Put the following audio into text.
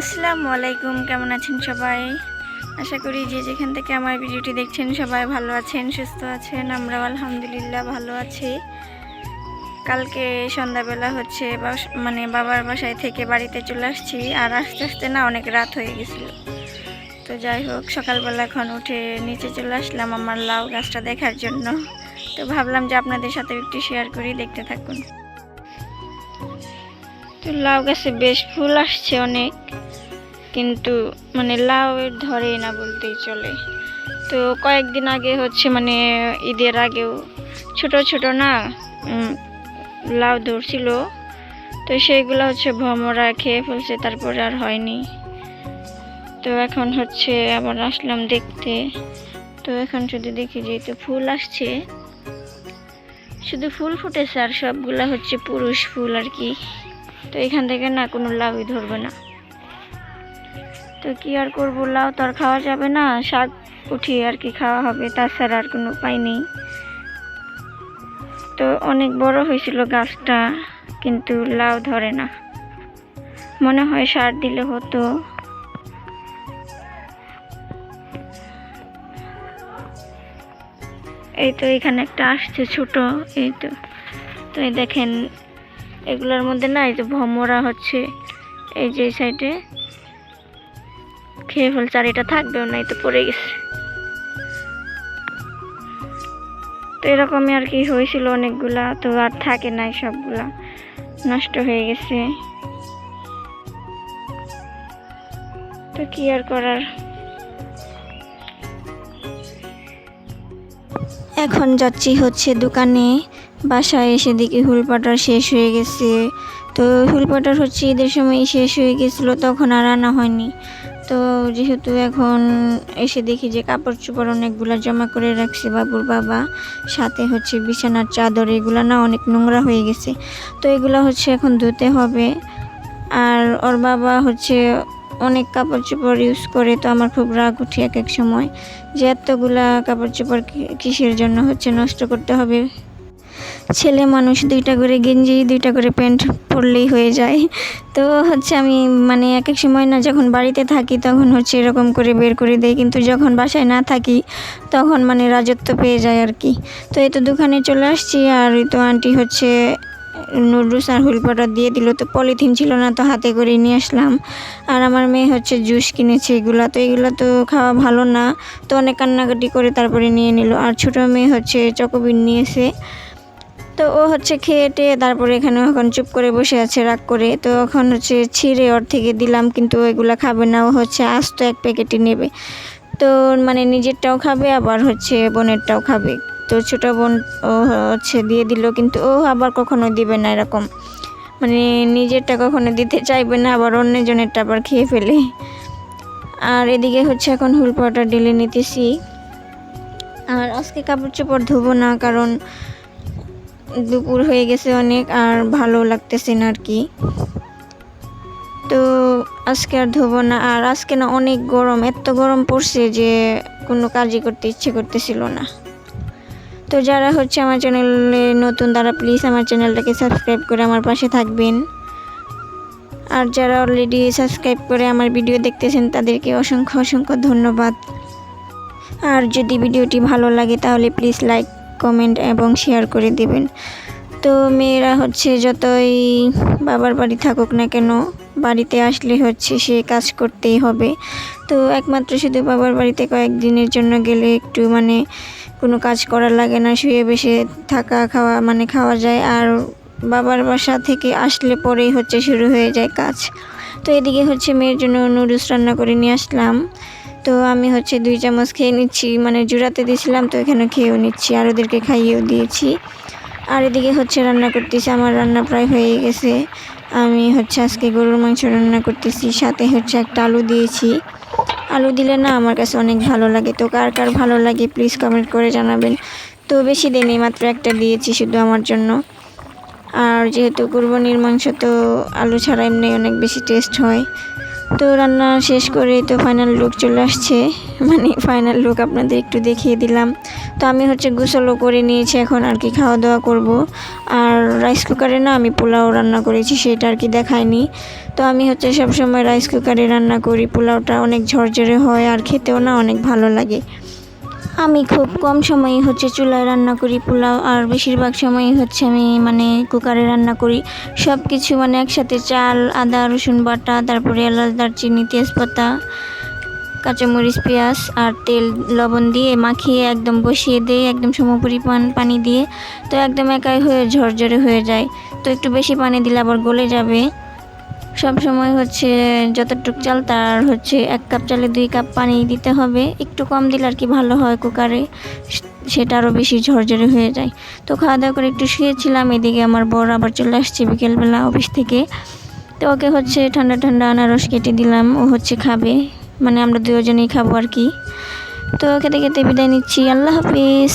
আসসালামু আলাইকুম, কেমন আছেন সবাই? আশা করি যে যেখান থেকে আমার ভিডিওটি দেখছেন সবাই ভালো আছেন, সুস্থ আছেন, আমরাও আলহামদুলিল্লাহ ভালো আছি। কালকে সন্ধ্যাবেলা হচ্ছে মানে বাবার বাসায় থেকে বাড়িতে চলে আসছি, আর আস্তে আস্তে না অনেক রাত হয়ে গেছিল। তো যাই হোক, সকালবেলা এখন উঠে নিচে চলে আসলাম আমার লাউ গাছটা দেখার জন্য। তো ভাবলাম যে আপনাদের সাথে একটু শেয়ার করি, দেখতে থাকুন। তো লাউ গাছে বেশ ফুল আসছে অনেক, কিন্তু মানে লাউ ধরেই না বলতেই চলে। তো কয়েকদিন আগে হচ্ছে মানে ঈদের আগেও ছোট ছোট না লাউ ধরছিল। তো সেইগুলো হচ্ছে ভমরা খেয়ে ফেলছে, তারপরে আর হয়নি। তো এখন হচ্ছে আবার আসলাম দেখতে। তো এখন শুধু দেখি যে তো ফুল আসছে, শুধু ফুল ফুটেছে আর সবগুলা হচ্ছে পুরুষ ফুল আর কি। তো এখান থেকে না কোনো লাউই ধরবে না। তো কি আর করব? লাউ তো আর খাওয়া যাবে না। শাক উঠিয়ে আর কি খাওয়া হবে, তাছাড়া আর কোনো উপায় নেই। তো অনেক বড় হয়েছিল গাছটা, কিন্তু লাউ ধরে না। মনে হয় সার দিলে হতো। এই তো এখানে একটা আসছে ছোট, এই তো। তো দেখেন এগুলোর মধ্যে না এই যে ভমরা হচ্ছে, এই যে সাইডে খেয়ে ফেলছে, আর এটা থাকবেও না তো পড়ে গেছে। তো এরকমই আর কি হয়েছিল অনেকগুলা, তো আর থাকে নাই সবগুলা। নষ্ট হয়ে গেছে। তো কি আর করার? এখন যাচ্ছি হচ্ছে দোকানে। বাসায় এসে দেখি হুলপাটার শেষ হয়ে গেছে। তো হুলপাটার হচ্ছে ঈদের সময় শেষ হয়ে গেছিল, তখন আর আনা হয়নি। তো যেহেতু এখন এসে দেখি যে কাপড় চোপড় অনেকগুলো জমা করে রাখছে বাবুর বাবা, সাথে হচ্ছে বিছানার চাদর, এগুলো না অনেক নোংরা হয়ে গেছে। তো এগুলো হচ্ছে এখন ধুতে হবে। আর ওর বাবা হচ্ছে অনেক কাপড় চোপড় ইউজ করে, তো আমার খুব রাগ উঠে এক এক সময় যে এতগুলা কাপড় চোপড় কিসের জন্য হচ্ছে নষ্ট করতে হবে? ছেলে মানুষ দুইটা করে গেঞ্জি, দুইটা করে প্যান্ট পরলেই হয়ে যায়। তো হচ্ছে আমি মানে এক এক সময় না যখন বাড়িতে থাকি তখন হচ্ছে এরকম করে বের করে দেয় কিন্তু যখন বাসায় না থাকি তখন মানে রাজত্ব পেয়ে যায় আর কি তো এই তো দোকানে চলে আসছি আর তো আন্টি হচ্ছে নুডলস আর হুলপাটা দিয়ে দিল। তো পলিথিন ছিল না তো হাতে করে নিয়ে আসলাম। আর আমার মেয়ে হচ্ছে জুস কিনেছে এগুলা। তো এগুলো তো খাওয়া ভালো না। তো অনেক কান্নাকাটি করে তারপরে নিয়ে নিল। আর ছোটো মেয়ে হচ্ছে চকোবিন নিয়েছে। তো ও হচ্ছে খেয়ে টেয়ে তারপরে এখানে এখন চুপ করে বসে আছে, রাগ করে। তো এখন হচ্ছে ছিঁড়ে ওর থেকে দিলাম, কিন্তু এগুলা খাবে না। ও হচ্ছে আস্ত এক প্যাকেটই নেবে। তো মানে নিজেরটাও খাবে, আবার হচ্ছে বোনেরটাও খাবে। তো ছোটো বোন ও হচ্ছে দিয়ে দিল, কিন্তু ও আবার কখনো দিবে না এরকম। মানে নিজেরটা কখনো দিতে চাইবে না, আবার অন্যজনেরটা আবার খেয়ে ফেলে। আর এদিকে হচ্ছে এখন হুল পাউডার ঢেলে নিতেছি। আর আজকে কাপড় চোপড় ধোবো না, কারণ দুপুর হয়ে গেছে অনেক আর ভালো লাগতেছে না আর কি। তো আজকে আর ধোবো না, আর আজকে না অনেক গরম, এত গরম পড়ছে যে কোনো কাজই করতে ইচ্ছে করতেছিল না। তো যারা হচ্ছে আমার চ্যানেলে নতুন, তারা প্লিজ আমার চ্যানেলটাকে সাবস্ক্রাইব করে আমার পাশে থাকবেন। আর যারা অলরেডি সাবস্ক্রাইব করে আমার ভিডিও দেখতেছেন, তাদেরকে অসংখ্য অসংখ্য ধন্যবাদ। আর যদি ভিডিওটি ভালো লাগে, তাহলে প্লিজ লাইক কমেন্ট এবং শেয়ার করে দেবেন। তো মেয়েরা হচ্ছে যতই বাবার বাড়ি থাকুক না কেন, বাড়িতে আসলে হচ্ছে সে কাজ করতেই হবে। তো একমাত্র শুধু বাবার বাড়িতে কয়েকদিনের জন্য গেলে একটু মানে কোনো কাজ করা লাগে না, শুয়ে বসে থাকা, খাওয়া মানে খাওয়া যায়। আর বাবার বাসা থেকে আসলে পরেই হচ্ছে শুরু হয়ে যায় কাজ। তো এদিকে হচ্ছে মেয়ের জন্য নুডলস রান্না করে নিয়ে আসলাম। তো আমি হচ্ছে দুই চামচ খেয়ে নিচ্ছি। মানে জুড়াতে দিয়েছিলাম, তো এখানে খেয়েও নিচ্ছি। আর ওদেরকে খাইয়েও দিয়েছি। আর এদিকে হচ্ছে রান্না করতেছি, আমার রান্না প্রায় হয়ে গেছে। আমি হচ্ছে আজকে গরুর মাংস রান্না করতেছি, সাথে হচ্ছে একটা আলু দিয়েছি। আলু দিলে না আমার কাছে অনেক ভালো লাগে। তো কার কার ভালো লাগে প্লিজ কমেন্ট করে জানাবেন। তো বেশি দিনই মাত্র একটা দিয়েছি শুধু আমার জন্য। আর যেহেতু কুরবানির মাংস, তো আলু ছাড়া এমনি অনেক বেশি টেস্ট হয়। তো রান্না শেষ করে তো ফাইনাল লুক চলে আসছে। মানে ফাইনাল লুক আপনাদের একটু দেখিয়ে দিলাম। তো আমি হচ্ছে গোসলও করে নিয়েছি, এখন আর কি খাওয়া দাওয়া করব। আর রাইস কুকারে না আমি পোলাও রান্না করেছি, সেটা আর কি দেখায়নি। তো আমি হচ্ছে সবসময় রাইস কুকারে রান্না করি, পোলাওটা অনেক ঝরঝরে হয় আর খেতেও না অনেক ভালো লাগে। আমি খুব কম সময়ে হচ্ছে চুলায় রান্না করি, পোলাও, আর বেশিরভাগ সময়ই হচ্ছে আমি মানে কুকারে রান্না করি। সব কিছু মানে একসাথে চাল, আদা, রসুন বাটা, তারপরে এলাচ, দারচিনি, তেজপাতা, কাঁচামরিচ, পেঁয়াজ, আর তেল, লবণ দিয়ে মাখিয়ে একদম বসিয়ে দিয়ে একদম সমপরিমাণ পানি দিয়ে। তো একদম একাই হয়ে ঝরঝরে হয়ে যায়। তো একটু বেশি পানি দিলে আবার গলে যাবে। সব সময় হচ্ছে যতটুক চাল তার হচ্ছে এক কাপ চালে দুই কাপ পানি দিতে হবে। একটু কম দিলে আর কি ভালো হয় কুকারে। সেটা আরও বেশি ঝরঝরে হয়ে যায়। তো খাওয়া দাওয়া করে একটু শুয়েছিলাম, এদিকে আমার বর আবার চলে আসছে বিকেলবেলা অফিস থেকে। তো ওকে হচ্ছে ঠান্ডা ঠান্ডা আনারস কেটে দিলাম, ও হচ্ছে খাবে। মানে আমরা দুজনেই খাব আর কি। তো খেতে খেতে বিদায় নিচ্ছি। আল্লাহ হাফিজ।